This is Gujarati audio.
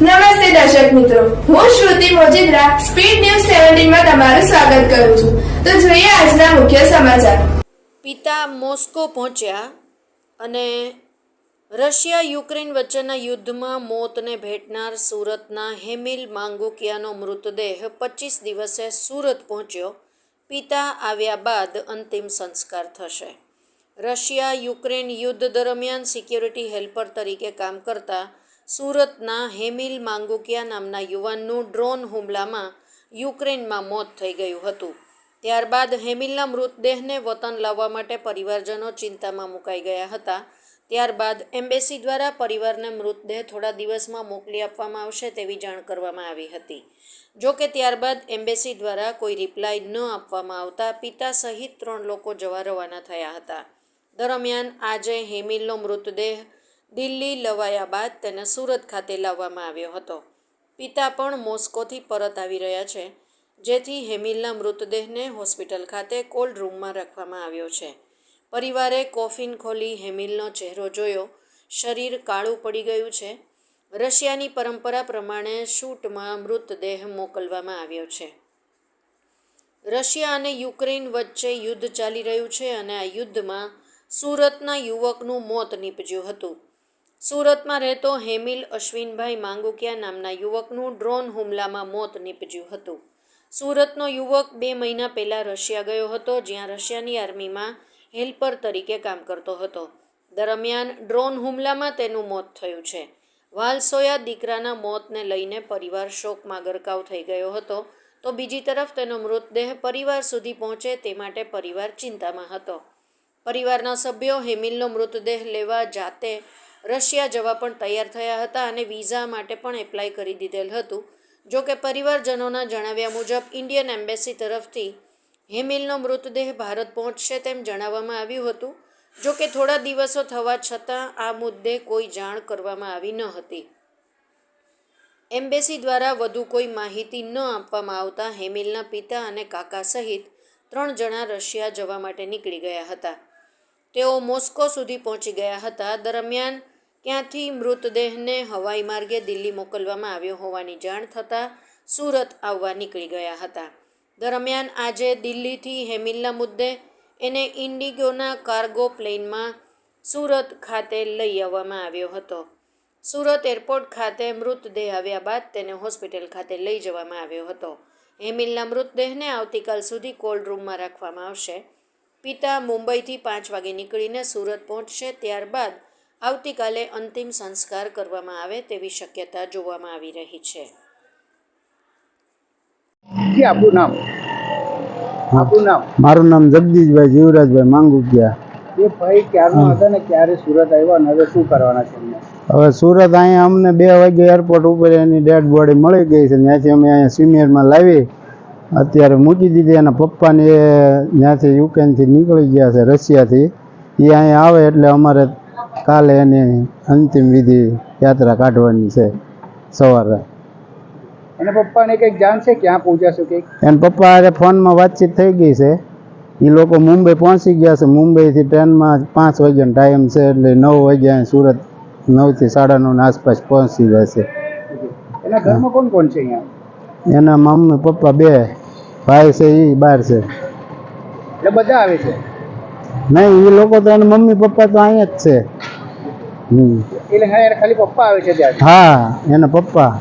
નમસ્તે દર્શક મિત્રો. હું શ્રુતિ મોજીદ્રા, સ્પીડ ન્યૂઝ સેવન્ટીનમાં તમારું સ્વાગત કરું છું. તો જોઈએ આજના મુખ્ય સમાચાર. પિતા મોસ્કો પહોંચ્યા અને રશિયા યુક્રેન વચ્ચેના યુદ્ધમાં મોતને ભેટનાર સુરતના હેમિલ માંગુકિયાનો મૃતદેહ પચીસ દિવસે સુરત પહોંચ્યો. પિતા આવ્યા બાદ અંતિમ સંસ્કાર થશે. રશિયા યુક્રેન યુદ્ધ દરમિયાન સિક્યોરિટી હેલ્પર તરીકે કામ કરતા સુરતના હેમિલ માંગુકિયા નામના યુવાનનું ડ્રોન હુમલામાં યુક્રેનમાં મોત થઈ ગયું હતું. ત્યારબાદ હેમિલના મૃતદેહને વતન લાવવા માટે પરિવારજનો ચિંતામાં મુકાઈ ગયા હતા. ત્યારબાદ એમ્બેસી દ્વારા પરિવારને મૃતદેહ થોડા દિવસમાં મોકલી આપવામાં આવશે તેવી જાણ કરવામાં આવી હતી. જો કે ત્યારબાદ એમ્બેસી દ્વારા કોઈ રિપ્લાય ન આપવામાં આવતા પિતા સહિત ત્રણ લોકો જવા રવાના થયા હતા. દરમિયાન આજે હેમિલનો મૃતદેહ દિલ્હી લવાયા બાદ તેને સુરત ખાતે લાવવામાં આવ્યો હતો. પિતા પણ મોસ્કોથી પરત આવી રહ્યા છે, જેથી હેમિલના મૃતદેહને હોસ્પિટલ ખાતે કોલ્ડ રૂમમાં રાખવામાં આવ્યો છે. પરિવારે કોફિન ખોલી હેમિલનો ચહેરો જોયો. શરીર કાળું પડી ગયું છે. રશિયાની પરંપરા પ્રમાણે શૂટમાં મૃતદેહ મોકલવામાં આવ્યો છે. રશિયા અને યુક્રેન વચ્ચે યુદ્ધ ચાલી રહ્યું છે અને આ યુદ્ધમાં સુરતના યુવકનું મોત નીપજ્યું હતું. સુરતમાં રહેતો હેમિલ અશ્વિનભાઈ માંગુકિયા નામના યુવકનું ડ્રોન હુમલામાં મોત નીપજ્યું હતું. સુરતનો યુવક બે મહિના પહેલાં રશિયા ગયો હતો, જ્યાં રશિયાની આર્મીમાં હેલ્પર તરીકે કામ કરતો હતો. દરમિયાન ડ્રોન હુમલામાં તેનું મોત થયું છે. વાલસોયા દીકરાના મોતને લઈને પરિવાર શોકમાં ગરકાવ થઈ ગયો હતો. તો બીજી તરફ તેનો મૃતદેહ પરિવાર સુધી પહોંચે તે માટે પરિવાર ચિંતામાં હતો. પરિવારના સભ્યો હેમિલનો મૃતદેહ લેવા જાતે રશિયા જવા પણ તૈયાર થયા હતા અને વિઝા માટે પણ એપ્લાય કરી દીધેલ હતું. જો કે પરિવારજનોના જણાવ્યા મુજબ, ઇન્ડિયન એમ્બેસી તરફથી હેમિલનો મૃતદેહ ભારત પહોંચશે તેમ જણાવવામાં આવ્યું હતું. જો કે થોડા દિવસો થવા છતાં આ મુદ્દે કોઈ જાણ કરવામાં આવી ન હતી. એમ્બેસી દ્વારા વધુ કોઈ માહિતી ન આપવામાં આવતા હેમિલના પિતા અને કાકા સહિત ત્રણ જણા રશિયા જવા માટે નીકળી ગયા હતા. તેઓ મોસ્કો સુધી પહોંચી ગયા હતા. દરમિયાન ત્યાંથી મૃતદેહને હવાઈ માર્ગે દિલ્હી મોકલવામાં આવ્યો હોવાની જાણ થતાં સુરત આવવા નીકળી ગયા હતા. દરમિયાન આજે દિલ્હીથી હેમિલના મુદ્દે એને ઇન્ડિગોના કાર્ગો પ્લેનમાં સુરત ખાતે લઈ આવવામાં આવ્યો હતો. સુરત એરપોર્ટ ખાતે મૃતદેહ આવ્યા બાદ તેને હોસ્પિટલ ખાતે લઈ જવામાં આવ્યો હતો. હેમિલના મૃતદેહને આવતીકાલ સુધી કોલ્ડ રૂમમાં રાખવામાં આવશે. પિતા મુંબઈથી પાંચ વાગે નીકળીને સુરત પહોંચશે ત્યારબાદ આવતીકાલે અંતિમ સંસ્કાર કરવામાં આવે તેવી શક્યતા જોવામાં આવી રહી છે. નામ? નામ? મારું નામ જગદીશભાઈ જીવરાજભાઈ માંગુકિયા. એ ભાઈ ક્યારનો હતા ને ક્યારે સુરત આવ્યા ને હવે શું કરવાના છે હવે સુરત અહીંયા અમને બે વાગે એરપોર્ટ ઉપર એની ડેડ બોડી મળી ગઈ છે. ત્યાંથી અમે અહીંયા સિમિયરમાં લાવી અત્યારે મૂકી દીધી એના પપ્પાને એ ત્યાંથી યુક્રેનથી નીકળી ગયા છે રશિયાથી. એ અહીંયા આવે એટલે અમારે કાલે એની અંતિમ વિધિ યાત્રા કાઢવાની છે સવારે. અને પપ્પાને કંઈક જાણ છે ક્યાં પહોંચ્યા છો એને પપ્પા હારે ફોનમાં વાતચીત થઈ ગઈ છે. એ લોકો મુંબઈ પહોંચી ગયા છે. મુંબઈથી ટ્રેનમાં પાંચ વાગ્યાનો ટાઈમ છે એટલે નવ વાગ્યા સુરત નવથી સાડા નવ આસપાસ પહોંચી જશે એના ઘરમાં કોણ કોણ છે અહીંયા? એના મમ્મી પપ્પા બે ભાઈ છે એ બહાર છે. એટલે બધા આવે છે? નહીં એ લોકો તો એના મમ્મી પપ્પા તો અહીંયા જ છે. એટલે ખાલી પપ્પા આવે છે ત્યાં. હા એના પપ્પા.